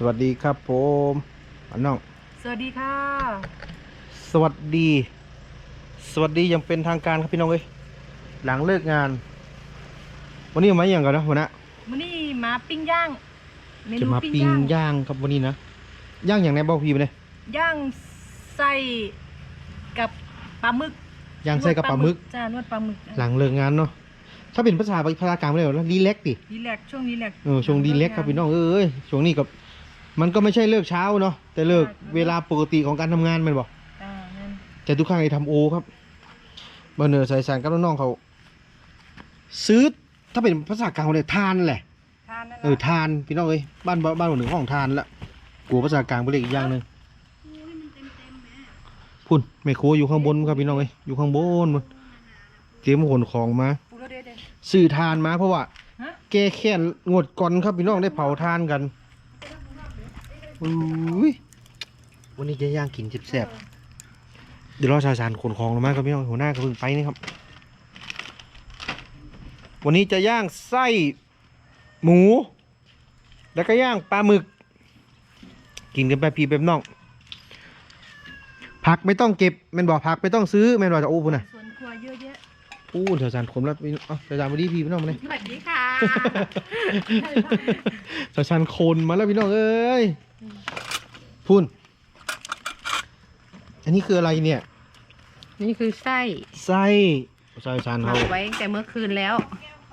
สวัสดีครับผมอันน้อง สวัสดีค่ะ สวัสดี สวัสดีอยังเป็นทางการครับพี่น้องเอ้ยหลังเลิกงาน วันนี้มาอย่างกันนะหัวหน้าวันนี้มาปิ้งย่างเมจะนูมาปิ้งปิ้งย่างย่างครับวันนี้นะย่างอย่างไรบ้างพี่ไปเลยย่างใส่กับปลาหมึกย่างใส่กับปลาหมึก จ้านวดปลาหมึกหลังเลิกงานเนาะถ้าเป็นภาษาภาษากลางไม่ได้หรอรีแลกซ์ดิดีแลกซ์ช่วงดีแลกซ์เออช่วงรีแลกซ์ครับพี่น้องเอ้ยช่วงนี้กับ มันก็ไม่ใช่เลิกเช้าเนาะแต่เลิกเวลาปกติของการทำงานแมันบอกอ่านั่นแต่ทุกครั้งไอ้ทำโอครับเบอร์เนอร์ใส่สารกับน้องๆเขา ซื้อถ้าเป็นภาษากลางเขาเลยทานแหละ ทานนั่นเออทานพี่น้องเอ้ยบ้านบ้านบ้านหนึ่งห้องทานละกลัวภาษากลางไปเรียกอีกอย่างหนึ่งพุ่นแม่โคอยู่ข้างบนครับพี่น้องเอ้ยอยู่ข้างบนมันเตรียมขนของมาปูรสเด็ดซื้อทานมาเพราะว่า ฮะ แก้แค้นงดก่อนครับพี่น้องได้เผาทานกัน อุ้ยวันนี้จะย่างกินแซ่บๆเดี๋ยวรอชายสารขนของลงมาครับพี่น้องหัวหน้าก็เพิ่งไปนี่ครับ วันนี้จะย่างไส้หมู แล้วก็ย่างปลาหมึก กินกันแบบพี่แบบน้อง ผักไม่ต้องเก็บแม่นบอกผักไม่ต้องซื้อแม่นบอกจะโอ้พุ่นน่ะสวนครัวเยอะแยะอู้เถวสารขมแล้วพี่เอ้าเถวสารมาดีพี่พี่น้องมาเลยสวัสดีค่ะสะชันโคนมาแล้วพี่น้องเอ้ย พุ่น อันนี้คืออะไรเนี่ย นี่คือไส้ไส้ใส่ชันหมัเขากไว้ตั้งแต่เมื่อคืนแล้ว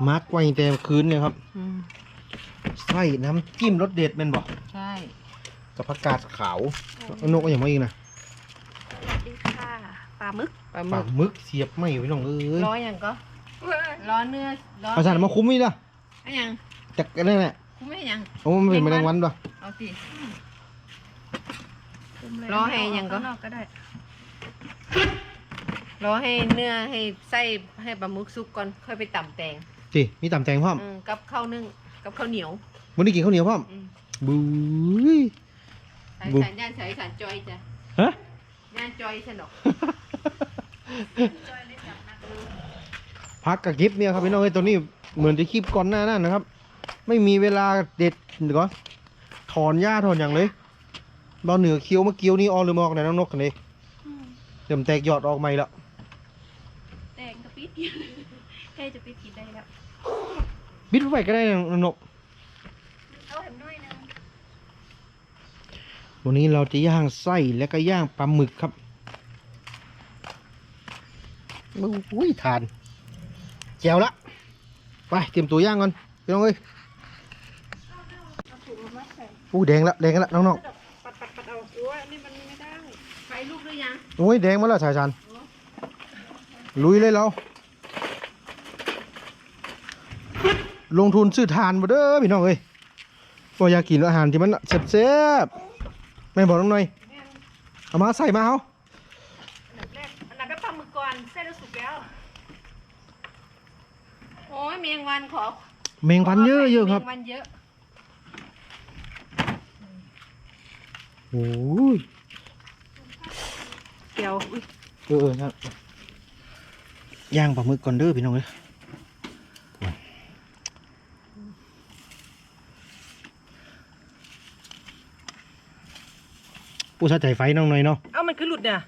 มักไว้แต่คืนเนี่ยครับ อืมไส้น้ำจิ้มรสเด็ดแม่นบอกใช่ กับผักกาดขาวเอานกก็อย่างมาอีกนะสวัสดีค่ะปลาหมึกปลาหปมึลากหมึกเสียบไม่พี่น้องเอ้ยร้อยอย่างก็ร้อเนื้อร้อเอาสารมาคุ้มนี่ละอันยังจากนั่นแหละคุ้มไม่ยังโอ้มันเป็นแมลงวันป่ะ เอาสิต้มเลยรอให้ยังก็ข้างนอกก็ได้รอให้เนื้อให้ไส้ให้ปลาหมึกสุกก่อนค่อยไปตำแตงจีมีตำแตงพร้อมอืมกับข้าวนึ่งกับข้าวเหนียววันนี้กินข้าวเหนียวพร้อมอืมบุ้ย สายบุสารย่านสายสารจอยจ้ะฮะ ย่านจอยฉันดอกพักกับคลิปเนี่ยครับพี่น้องเอ้ยตัวนี้เหมือนจะคลิปก่อนหน้านั่นนะครับ ไม่มีเวลาเด็ดเดี๋ยวก่อน ถอนหญ้าถอนอย่างเลยบอเหนือเคี้ยวเมื่อกี้ยวนี่ออกหรือมออกไหนน้องนกกันเลยเดี๋ยวมันแตกยอดออกใหม่ละแตงกระปิดใกล้จะปิดกินได้แล้วบิดไฟก็ได้นะน้องนกเอาแหมน้อยนึงวันนี้เราจะย่างไส้และก็ย่างปลาหมึกครับอุ้ยทานแจวละไปเตรียมตัวย่างก่อนพี่น้องเอ้ย อู้แดงละแดงละน้องๆปัดปัดปัดเอาโอ้ยอันนี้มันไม่ได้ไฟลูกหรือยังโอ้ยแดงมาแล้วสายชันลุยเลยเราลงทุนซื้อทานมาเด้อพี่น้องเอ้ยก็อยากกินอาหารที่มันแซ่บๆแม่บอกน้องหน่อยเอามาใส่มาเอาอันดับแรกอันดับแรกปลาหมึกก่อนเส้นแล้วสุกแล้วโอ้ยเมียงวันขอเมงพันเยอะเยอะครับแมงวันเยอะ โอ้ยเกี่ยวอุ๊ยเออเออครับย่างปลาหมึกก่อนเด้อพี่น้องเอ้ยผู้ชาใจไฟน้องหน่อยเนาะ เอ้ามันคือหลุดเนี่ย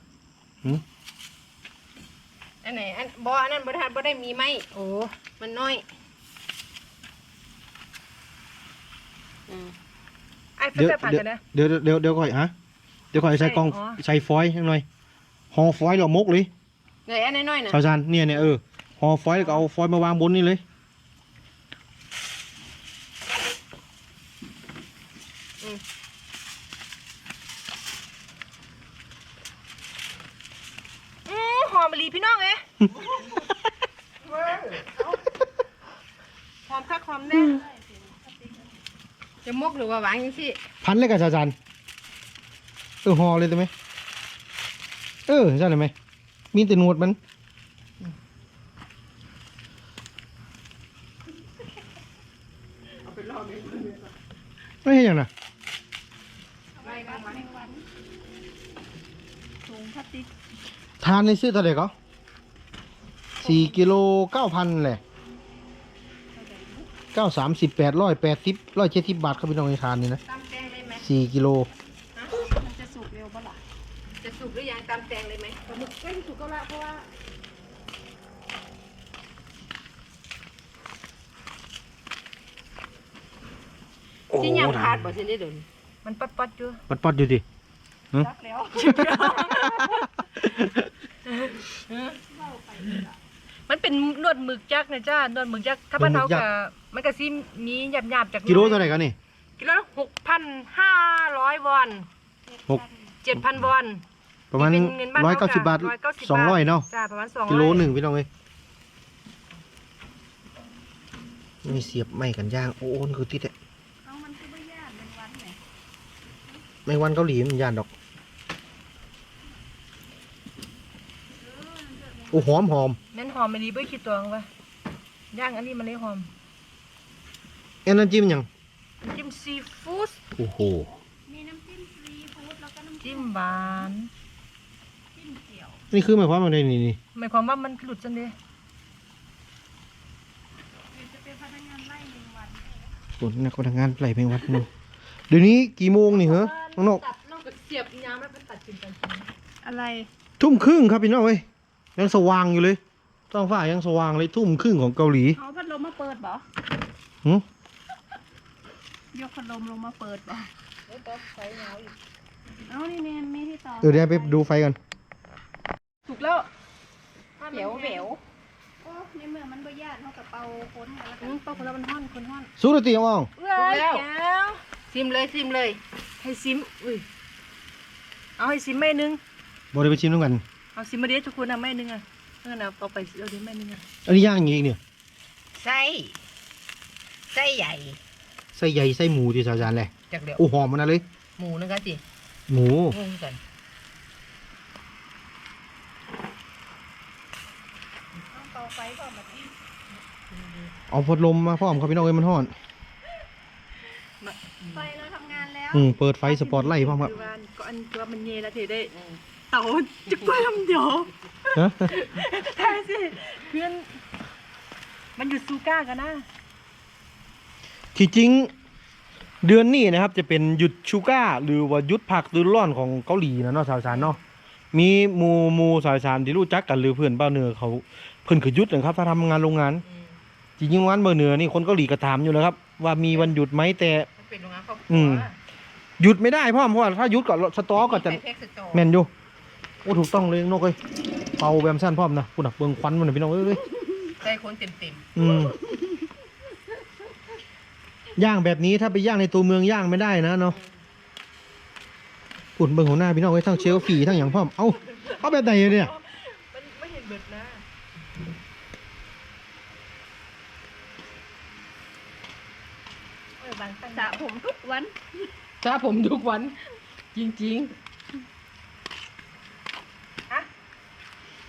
อันไหนอันบออันนั้นบริษัทบได้มีไหมโอ้ มันน้อย อืม ไอ้เพื่เดี๋ยวอนผ่านเดี๋ยวกันนะ เดี๋ยวเดี๋ยวเดี๋ยวก่อนฮะเดี๋ยวก่อนใส่กล้องอ๋อ ใส่ฟอยล์หน่อยห่อฟอยล์เรามกเลยไหนอันน้อยๆนะชาวจานเนี่ยเนี่ยเออห่อฟอยล์แล้วก็เอาฟอยล์มาวางบนนี่เลย อือหอมมะลีพี่น้องเอ้หอมคักหอมแน่ จะมกหรือว่าวางยังสิพันเลยกับชาวจานเออห่อเลยได้ไหมเออใช่เลยไหมมีแต่หนวดมันไม่ใช่อย่างน่ะถุงพลาสติกทานในซื้อเท่าไหร่ก็สี่กิโลเก้าพันแหละ เก้าสามสิบแปดร้อยแปดสิบร้อยเจ็ดสิบบาทครับพี่น้องในทานนี่นะตำแตงได้ไหมสี่กิโลมันจะสุกเร็วปะล่ะจะสุกหรือยังตำแตงเลยไหมปลาหมึกใกล้สุกก็ละเพราะว่าที่ยังพาดบ่ทันได้โดนมันปัดปัดๆอยู่ปัดปัดๆอยู่ดิ รักแล้ว มันเป็นนวดหมึกยักษ์นะจ้านวดหมึกยักษ์ถ้าบ้านนวดหมึเฮากยักษ์ก็มันก็สิมีหยาบๆจากกิโลเท่าไหร่กันนี่กิโลหกพันห้าร้อยวอนหกเจ็ดพันวอน ประมาณที่เป็นเงินบ้านร้อยเฮาเก้าสิบบาท190สองร้อยเนาะจ้าประมาณสองกิโลหนึ่งพี่น้องเอ้ยนี่เสียบไม่กันย่างโอ้นี่คือติดอะเอามันคือไม่ยากเป็นวันไหนไม่วันเกาหลีมันย่านดอก โอ้หอมหอมแม่นหอมไม่ดีเบ้ยคิดตัวงวะย่างอันนี้มันเลยหอมเอ็นน้ำจิ้มหยังน้ำจิ้มซีฟู้ดโอ้โหมีน้ำจิ้มซีฟู้ดแล้วก็น้ำจิ้มหวานจิ้มเจียวนี่คือหมายความว่าไงนี่นี่หมายความว่ามันหลุดจังเลยเดี๋ยวจะเป็นพนักงานไล่หนึ่งวันส่วนนักพนักงานไหลไปวัดนึงเดี๋ยวนี้กี่โมงนี่เหรอน้องนกตัดนอกจากเสียบยามแล้วไปตัดกินกันกินอะไรทุ่มครึ่งครับพี่น้องเอ้ย ยังสว่างอยู่เลยต้องฝ่ายังสว่างเลยทุ่มครึ่งของเกาหลีเอาพัดลมมาเปิดบ่หึยกพัดลมลงมาเปิดบ่แล้วก็ใส่เงาอีกเอานี่แนนมีที่ต่อเดี๋ยวเดี๋ยวไปดูไฟกันถูกแล้วเบวเบวโอ้ในเมื่อมันบ่ยากเท่ากับเป่าค้นกันแล้วกัอืนมป้าคนละมันห้อนคนห้อนสู้ดนตรีเอาอ่องถูกแล้วซิมเลยซิมเลย ให้ซิมอุ้ยเอาให้ซิมไม่นึงบอได้ไปชิมด้วยกัน เอาซิมมาเดียวทุกคนนะไม่นึงอะเออนะเอาไปเอาเดี๋ยวไม่นึงอะอันนี้ย่างอย่างงี้เนี่ยไส้ไส้ใหญ่ไส้ใหญ่ไส้หมูที่สาวจานเลยจากเดี๋ยวโอ้หอมมันนะเลย หมูนะคะสิหมูงงกันต้องเป่าไฟก่อนแบบนี้เอาพัดลมมาพร้อมครับพี่น้องเอ้ยมันร้อน ไฟเราทำงานแล้ว อืมเปิดไฟสปอตไลท์พร้อมครับคือว่าก็อันตัวมันเยแล้วเทได้เต่าจะกล้วยลำเดียวฮะใช่สิเพื่อนมันอยู่ซูก้ากันนะ ที่จริงเดือนนี้นะครับ จะเป็นหยุดชูก้า หรือว่าหยุดพักฤดูร้อนของเกาหลีนะเนาะสาวสารเนาะมีหมูหมูสาวสารที่รู้จักกันหรือเพื่อนบ้านเหนือเขาเพิ่นคือหยุดนะครับ ถ้าทำงานโรงงาน จริงๆวันเบอร์เหนือนี่คนเกาหลีก็ถามอยู่แล้วครับ ว่ามีวันหยุดไหมแต่มันเป็นโรงงานครอบคอืรัวม หยุดไม่ได้เพราะเพราะว่าถ้าหยุดก็สตอก็จะใส่แพ็คสตอแม่นอยู่โอ้ถูกต้องเลยนกเอ้ยเป่าแบบสั้นพร้อมนะคุณน่ะเบิ่งควันมันน่ะพี่น้องเอ้ยใส่คนเต็มเต็มอืมย่างแบบนี้ถ้าไปย่างในตัวเมืองย่างไม่ได้นะเนาะปุ่นเบิ่งหัวหน้าพี่น้องเอ้ยทั้งเชลฟี่ทั้งอย่างพร้อมเอ้าเอาแบบไหนเนี่ยมันไม่เห็นเบิดนะเออบางตั้งสระผมทุกวัน จ้าผมทุกวัน จริง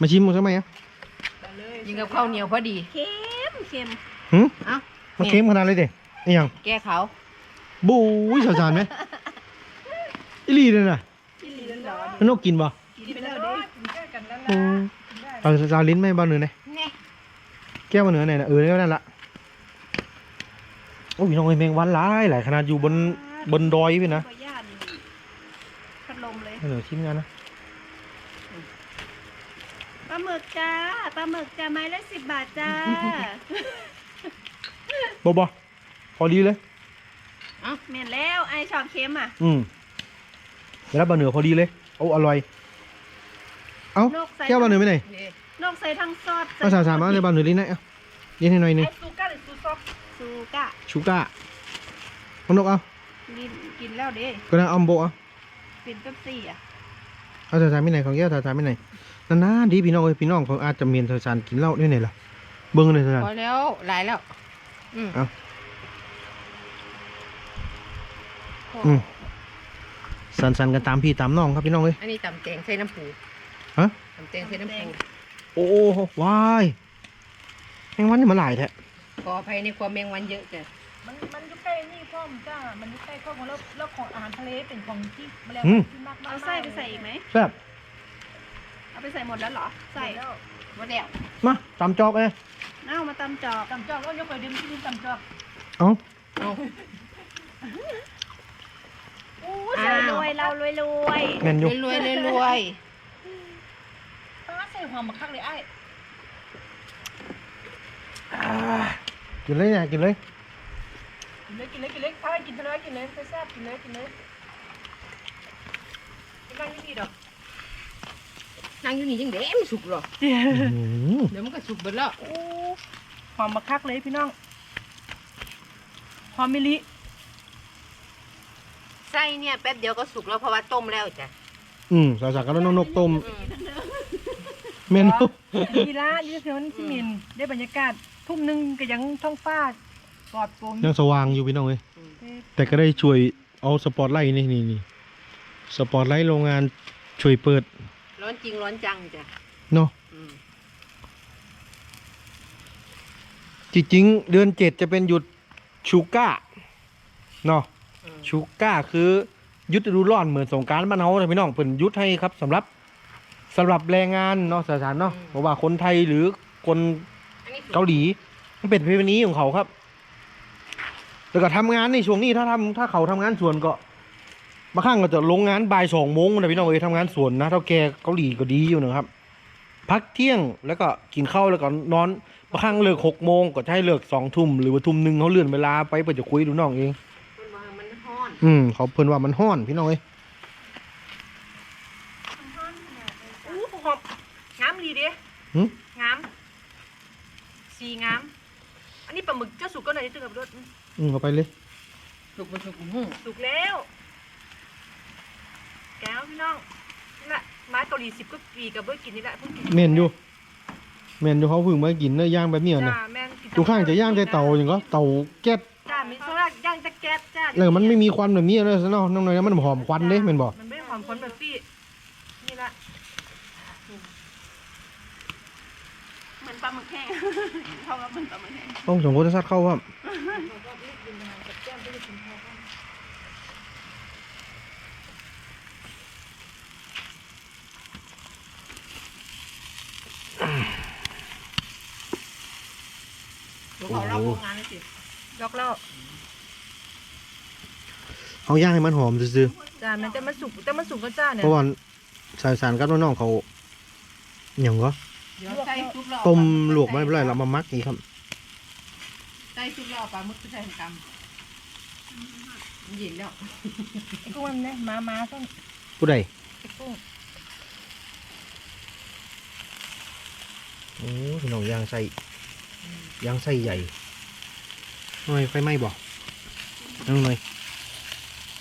มาชิมมันใช่ไหมอะๆยิงกับข้าวเหนียวพอดี เค็มเค็มหึเอ้า มันเค็มขนาดเลยเด็กนี่ยังแก้เขาบู๊ยสาวสารไหมอีหลีเลยน่ะที่ลิ้นร้อนมันนกกินบ่กินไปแล้วเด้แก้กันแล้วอืมเอาสาวลิ้นไหมบ้านเหนือไหนแน่แก้วบ้านเหนือไหนนะเออก็นั่นละโอ้ยน้องไอ้แมงวันหลายหลายขนาดอยู่บน บนดอยพี่นะบ่ย่านพัดลมเลยเดี๋ยวชิมกันนะปลาหมึกจ้าปลาหมึกจ้าไม้ละสิบบาทจ้าบอบอพอดีเลยเมียนแล้วไอชอบเค็มอะ อืมแล้วบะเหนือพอดีเลยโอ้อร่อย เอ้า นกใส่แก้วบะเหนือไปไหนนี่นกใส่ทั้งซอสเอาสาวสามมาเลยบะเหนือลิ้นไหนเอ้าเย็นให้หน่อยหนึงไอ้ซูก้าหรือซูซอกซูกะชูก้าเอานกเอา กินกินแล้วเด้ก็ได้เอาโบเอาเป็นเป๊ปซี่อะเอาสาวสามไปไหนของแก้วสาวสามไปไหนนานๆดีพี่น้องเอ้ยพี่น้องเขาอาจจะเมียนสาวสารกินเหล้าด้วยไหนล่ะเบิ้งเลยสาวสารพอแล้วหลายแล้วอืมเอาอืมสันสันๆกันตามพี่ตามน้องครับพี่น้องเอ้ยอันนี้ตำแตงใส่น้ำปูฮะตำแตงใส่น้ำปูโอ้โหวายแมงวันนี่มาหลายแท้ขออภัยในความแมงวันเยอะจ้ะมันมันอยู่ใกล้ นี่พ่อมจ้ามันอยู่ใกล้ข้อของแล้วแล้วของอาหารทะเลเป็นของที่แมลงอืมที่มากๆเอาไส้ไปใส่อีกไหมแซ่บเอาไปใส่หมดแล้วเหรอ ใส่แล้วหมดแล้วมาตามจอกเอ้ยเอามาตำจอกตำจอกแล้วยกไปดื่มที่นี่ตำจอกเอาเอาอู้รวยรวยแม่นอยู่รวยรวยรวยป้าใส่หอมมาคักเลยไอ้อ่ากินเลยเนี่ยกินเลย กินเลยกินเลยกินเลยพาไปกินเถอะเลยกินเลยแซ่บๆกินเลยกินเลยกินนั่งนี่ดีดอกนั่งอยู่นี่ยังเด้ไม่สุกหรอกอื้อหือเดี๋ยวมันก็สุกเบิดแล้วโอ้หอมมาคักเลยพี่น้องหอมมิลิไส้เนี่ยแป๊บเดียวก็สุกแล้วเพราะว่าต้มแล้วจ้ะอืมสาวๆก็น้องนกต้มเมนูดีละดีละเสียมันที่มินได้บรรยากาศทุ่มหนึงก็ยังท้องฟ้า ปลอดโปร่งยังสว่างอยู่พี่น้องเอ้ยเอ๊ะแต่ก็ได้ช่วยเอาสปอตไลท์นี่นี่นี่สปอตไลท์โรงงานช่วยเปิด ร้อนจริงร้อนจังจ้ะเนาะอืมจริงๆเดือนเจ็ดจะเป็นหยุดชูก้าเนาะอืมชูก้าคือหยุดฤดูร้อนเหมือนสงกรารบ้านเฮาเลยพี่น้องเพิ่นหยุดให้ครับสำหรับสำหรับแรงงานเนาะสถานเนาะเพราะว่าคนไทยหรือคนอันนี้สุกเกาหลีมันเป็นประเพณีของเขาครับ แล้วก็ทำงานในช่วงนี้ถ้าทำถ้าเขาทำงานสวนก็บางครั้งก็จะลงงานบ่ายสองโมงนะพี่น้องเอ้ยทำงานสวนนะเท่าแกเกาหลีก็ดีอยู่นะครับ พักเที่ยงแล้วก็กินข้าวแล้วก็นอนบางครั้งเลิกหกโมงก็จะให้เลิกสองทุ่มหรือว่าทุ่มหนึ่งเขาเลื่อนเวลาไปเพื่อจะคุยดูน้องเองมันว่ามันฮ้อนอืมเขาเพิ่นว่ามันห้อนพี่น้องเอ้ยอู้หอมงามดีเด้หึงามสีงาม อันนี้ปลาหมึกเจ้าสุกก็หน่อยนิดนึงกับรส อืมเอาไปเลยสุกมันสุกอื้อสุกแล้วแก้วพี่น้องนี่แหละไม้เกาหลีสิบก็ปีกับเบอร์กินนี่แหละเพิ่งกินเมนอยู่เมนอยู่เขาเพึ่งมากินเนื้อย่างแบบเนี้ยนะจ้าแม่นกินทุกข้างจะย่างแต่เตาอย่างก็เตาแก๊สจ้ามีโซล่าย่างตะแก๊สจ้าแล้วมันไม่มีควันแบบนี้เลยซะเนาะน้องหน่อยนะมันหอมควันเด้แม่นบ่มันไม่หอมควันแบบพี่นี่ละเหมือนปลาหมึกแห้งเขาก็เหมือนปลาหมึกแห้งต้องส่งโคตรซัดเข้าครับ ดี๋ยวเขาเล่าโรงงานเลยสิยกแล้วเอาย่างให้มันหอมซื่อจ้าแม่นแต่มันสุกแต่มันสุกก็จ้าๆเนี่ยเพราะว่าสายสารกับน้องๆเขาอย่างก็เดี๋ยวใส่ซุปแล้วต้มลวกไว้เมื่อไรเรามามักอีกครับใส่ซุปแล้วเอาปลาหมึกไปใส่กำมันเย็นแล้วไอ้กุ้งมันเนี่ยมามาต้นผู้ใดไอ้กุ้งโอ้พี่น้องย่างใส่ ย่างใส่ใหญ่หน่อยไฟไหม้บ่น้องหน่อย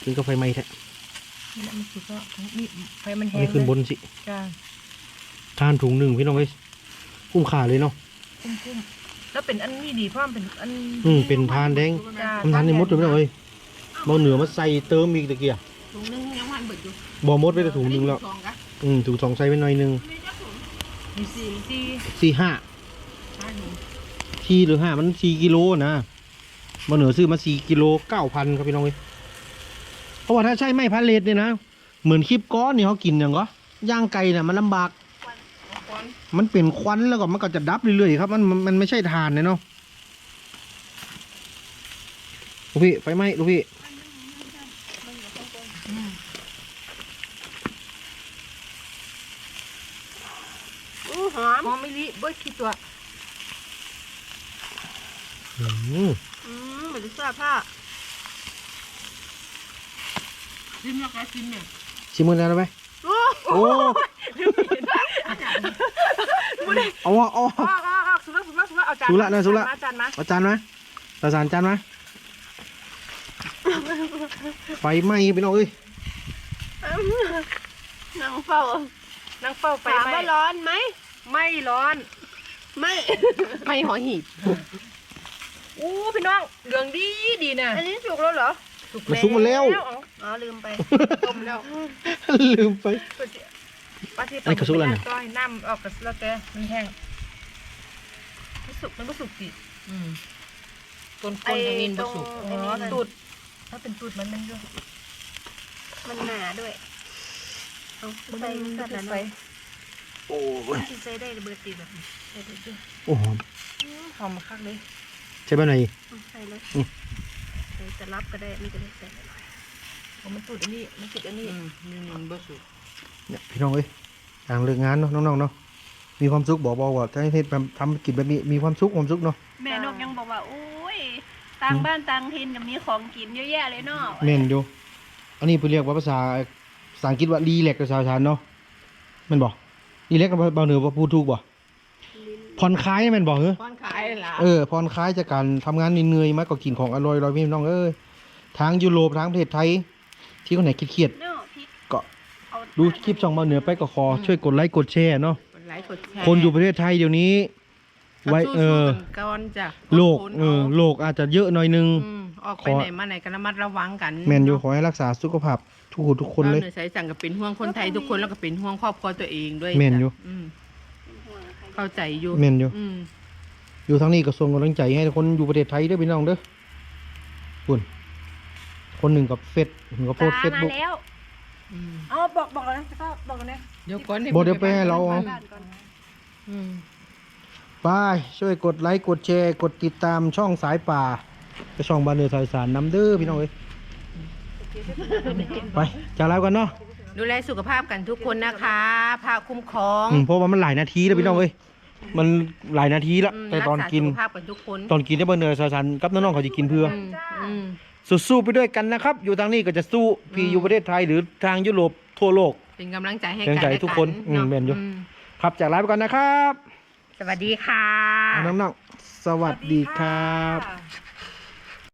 กินก็ไฟไหม้แท้นี่แหละมันสุกแล้วนี่ไฟมันอันแห้งนี้ขึ้นบเลยนสิจ้าทานถุงหนึ่งพี่น้องเอ้ยคุ้มค่าเลยเนาะกุ้งกุ้งแล้วเป็นอันนี้ดีเพราะมันเป็นอันอืมเป็นทานแดงจ้าทำทานในมดเลยพี่น้องเอ้ยบ่เหนือมาใส่เติมอีกตะเกียถุงนึงยังมันเบิดอยู่บ่มดไปแต่ถุงหนึงแล้วสองกะอืมถุงสองใส่ไปหน่อยหนึงมีสี่สี่สี่ห้าห้าหนึ่ง ที่หรือห้ามันสี่กิโลนะบ่เหนือซื้อมาสี่กิโลเก้าพันครับพี่น้องเอ้ยเพราะว่าถ้าใช่ไม่พันเลตเนี่ยนะ เหมือนคลิปก้อนนี่เขากินอย่างก็ย่างไก่น่ะมันลำบากก่อนมันเป็นควันแล้วก็มันก็จะดับเรื่อยๆครับ มันมันมันไม่ใช่ทานเลยเนาะลูกพี่ไฟไหม้ลูกพี่อู้หอมหอมไม่ลิเบิดขี้ตัว อืมอืมเหมือนเสื้อผ้าซิมแล้วก็ซิมเนี่ยชิมมือแล้วไหมโอ้โอ้เอาวะเอาออกออกออกสุกแล้วสุกแล้วสุกแล้วเอาจานสุกละนะสุกละมาจานมาเอาจานไหมประสานจานไหมไฟไหม้พี่น้องเอ้ยนั่งเฝ้านั่งเฝ้าไฟถามไหม้ว่าร้อนไหม ไม่ร้อน ไม่ ไม่หอหีบ อู้พี่น้องเหลืองดีดีน่ะอันนี้สุกแล้วเหรอมันสุกหมดแล้ว เอาอ๋อลืมไปต้มแล้วลืมไปปลาที่อันนี้ก็สุกแล้วนะก้อยน้ำออกกับแล้วแต่มันแห้งมันสุกมันก็สุกดิอืมต้นคนทางนี้บ่สุก อ๋อตูดถ้าเป็นตูดมันมันด้วยมันหนาด้วยเอามันใส่มันใส่จะแล้วไปเนาะโอ้ยใส่ได้เบอร์ตีแบบนี้ใส่ได้ด้วยโอ้หอมหอมมาคักเลย ใช่ป่ะไหนเอาใส่เลยอืมใส่จะรับก็ได้ไม่ก็ได้ใส่หน่อยผมมันตุดอันนี้มันติดอันนี้อืมนี่มันบ่สุกเนี่ยพี่น้องเอ้ยต่างเลิกงานเนาะน้องๆเนาะมีความสุขบอกบอกว่าถ้าให้เฮ็ดแบบทำกินแบบนี้มีความสุขความสุขเนาะ แม่นกยังบอกว่าโอ้ยต่างบ้านต่างถิ่นก็มีของกินเยอะแยะเลยเนาะแม่นอยู่อันนี้เพิ่นเรียกว่าภาษาภาษาอังกฤษว่ารีแลกกับชาวชานเนาะแม่นบ่รีแลกกับเบาเหนือบ่พูดถูกบ่ ผ่อนคลายแม่นบ่เหรอป้อนขายล่ะเออผ่อนคลายจากการทำงานเหนื่อยๆมาก็กินของอร่อยๆพี่น้องเอ้ยทางยุโรปทางประเทศไทย ที่คนไหนเครียดเนาะพริกๆก็เอาดูคลิปช่องเบาเหนือไปก็ขอช่วยกดไลค์กดแชร์เนาะกดไลค์กดแชร์คนอยู่ประเทศไทยเดี๋ยวนี้ ไว้สู้ๆเออกันก่อนจ้ะโลกคนเออโลกอาจจะเยอะหน่อยนึงอืมออกไปขอ ไหนมาไหนก็ระมัดระวังกันแม่นอยู่ขอให้รักษาสุขภาพทุกคนทุกคนเลยราเหนือสายสั่งก็เป็นห่วงคนไทยทุกคนแล้วก็เป็นห่วงครอบครัวตัวเองด้วยแม่นอยู่ จ้ะอืม เข้าใจอยู่แม่นอยู่ อืมอยู่ทางนี้ก็ส่งกำลังใจให้คนอยู่ประเทศไทยเด้อพี่น้องเด้อคุณคนหนึ่งกับเฟซหนึ่งกับโพสเฟซมาบุ๊ก แล้ว อืมเอาบอกบอกแล้วนะก็บอกกันนะเดี๋ยวก่อนบอกเดี๋ยวไปให้เราเอาบ้านก่อนอืมไปช่วยกดไลค์กดแชร์ กดติดตามช่องสายป่าไปช่องบ้านเนือสายสารน้ำเด้อพี่น้องเอ้ยไปจะแล้วกันเนาะ ดูแลสุขภาพกันทุกคนนะคะพาคุ้มครองอืมเพราะว่ามันหลายนาทีแล้วพี่น้องเอ้ยมันหลายนาทีแล้วมแต่ตอนกิน รัษาสุขภาพกันทุกคนตอนกินได้บ้านเนือสายสารกับน้องๆเขาจะกินเพื่ออืมอืม สู้ๆไปด้วยกันนะครับ อยู่ทางนี้ก็จะสู้พี่อืม อยู่ประเทศไทยหรือทางยุโรปทั่วโลก เป็นกำลังใจให้เป็นกันกำลังใจและทุกคนอืมเาะแม่นอยู่ อืมครับจากลาไปก่อนนะครับสวัสดีค่ะ น้องๆสวัสดีครับค่ะ